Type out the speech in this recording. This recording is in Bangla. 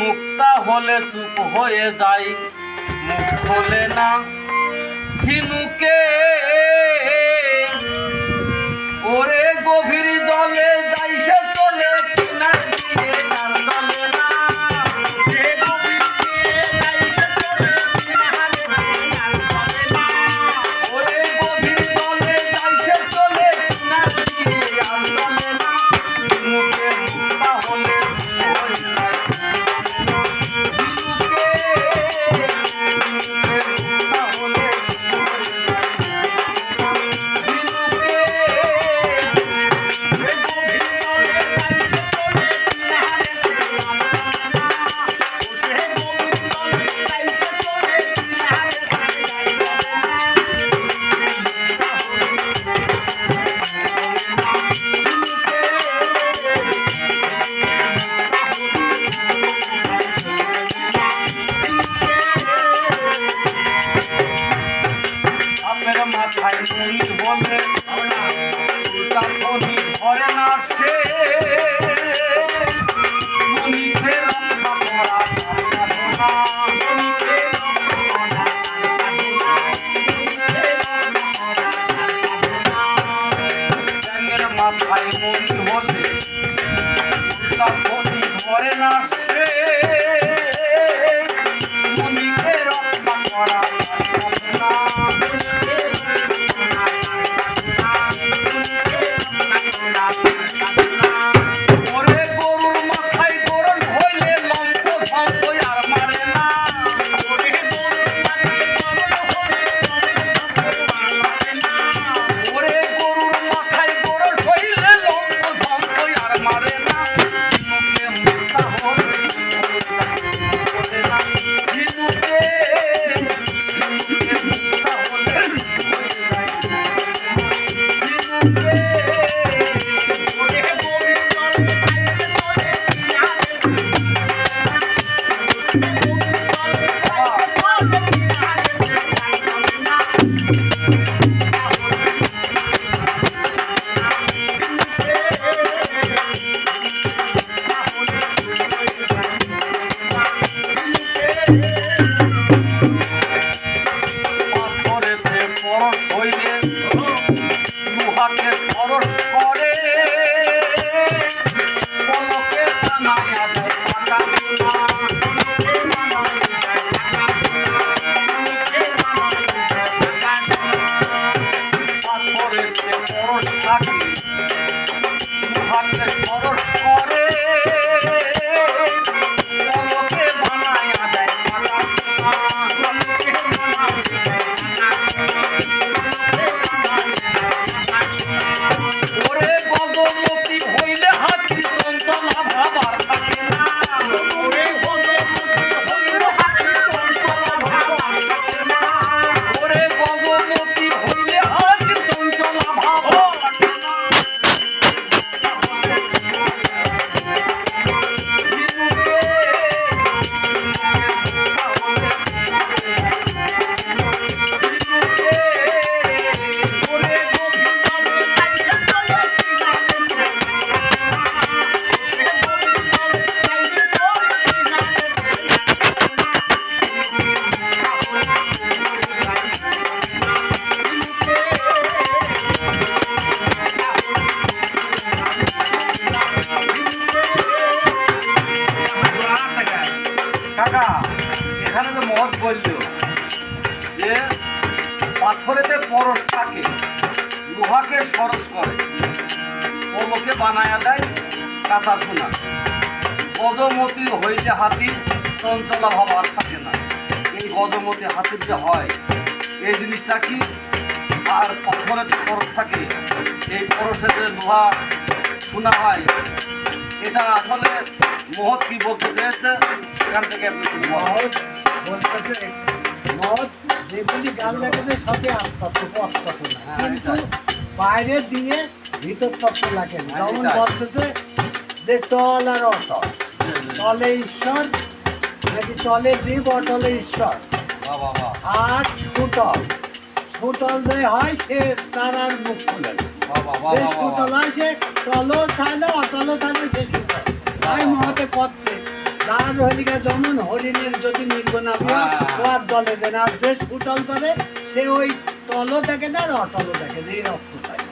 মুক্তা হলে চুপ হয়ে যায় মুখ খোলে না। ঝিনুকে ওরে গভীর মাথায় মুড়ি বলে ফনি না। মুনিতে মাথায় মুড়ি বলে উল্টা ফনি লোহাকে সরস বলল, যে পাথরেতে পরশ থাকে, লোহাকে সরস করে। পলকে বানায়া দেয় কাঁচা সোনা। গজমতি হইলে হাতি চঞ্চলা ভাব থাকে না। এই গজমতি হাতির যে হয়, এই জিনিসটা কি? আর পাথরের যে পরশ থাকে, এই পরশের যে লোহা শোনা হয়, এটা আসলে মহৎ কি বলতে চেয়েছে এখান থেকে মহৎ বলতেছে মহৎ যেগুলি গান লেগেছে সবই আত্মত্ব অস্তত্ব না। হ্যাঁ, কিন্তু এটাই। বাইরে দিয়ে ভিতর তত্ত্ব লাগে। হ্যাঁ, যেমন। বলতেছে যে টল আর অটল। তলে ঈশ্বর? নাকি তলে জীব অটলে ঈশ্বর? আর সুতল সুতল যে হয় সে তার আর মুখ খুলে সুতল হয় সে না অতলও থাকে সে সুতল তাই মহতে করছে যার হলিকা যেমন হরিণের যদি মিলব না। ওয়ার দলে দেন আর যে ফুটল করে সে ওই তলও দেখে না রতল দেখে না এই রক্ত থাকে